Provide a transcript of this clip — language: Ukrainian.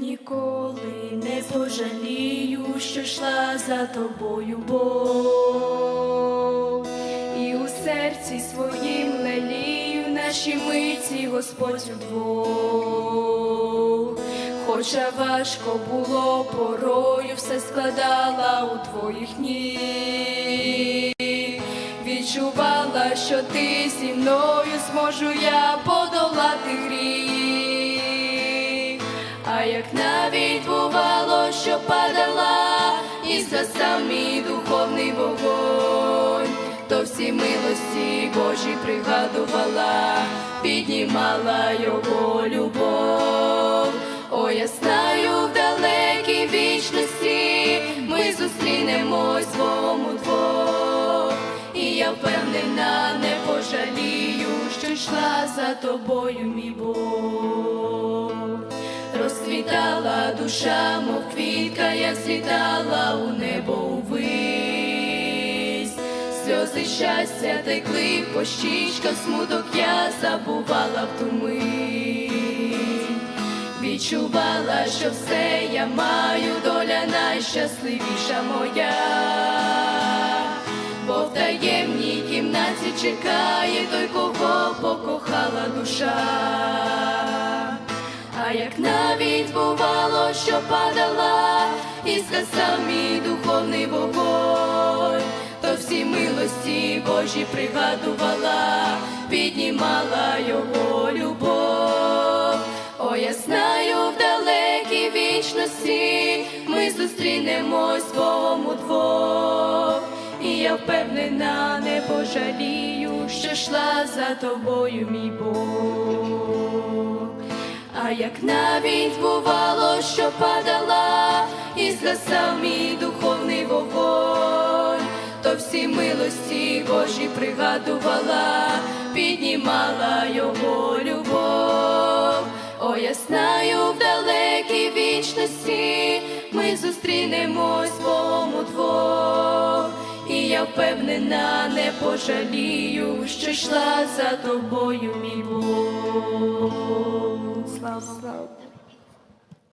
ніколи не пожалію, що йшла за тобою, Бог. І у серці своїм лелію наші миті Господь удвох. Хоча важко було порою, все складала у твоїх ніг. Відчувала, що ти зі мною зможу я подолати гріх. А як навіть бувало, що падала і згасав мій духовний вогонь, то всі милості Божі пригадувала, піднімала його любов. О, я знаю, в далекій вічності ми зустрінемось двом удвох. І я впевнена, не пожалію, що йшла за тобою, мій Бог. Розквітала душа, мов квітка, як злітала у небо увись. Сльози щастя текли по щічках, смуток я забувала в ту мить. Відчувала, що все я маю, доля найщасливіша моя, бо в таємній кімнаті чекає той, кого покохала душа. А як навіть бувало, що падала, і згасав мій духовний вогонь, то всі милості Божі пригадувала, піднімала його любов. О, я знаю, в далекій вічності ми зустрінемось з Богом удвох. І я впевнена, не пожалію, що йшла за тобою, мій Бог. А як навіть бувало, що падала, і згасав мій духовний вогонь, то всі милості Божі пригадувала, піднімала його любов. О, я знаю, в далекій вічності ми зустрінемось з Богом удвох. І я впевнена, не пожалію, що йшла за тобою, мій Бог. Well, slow.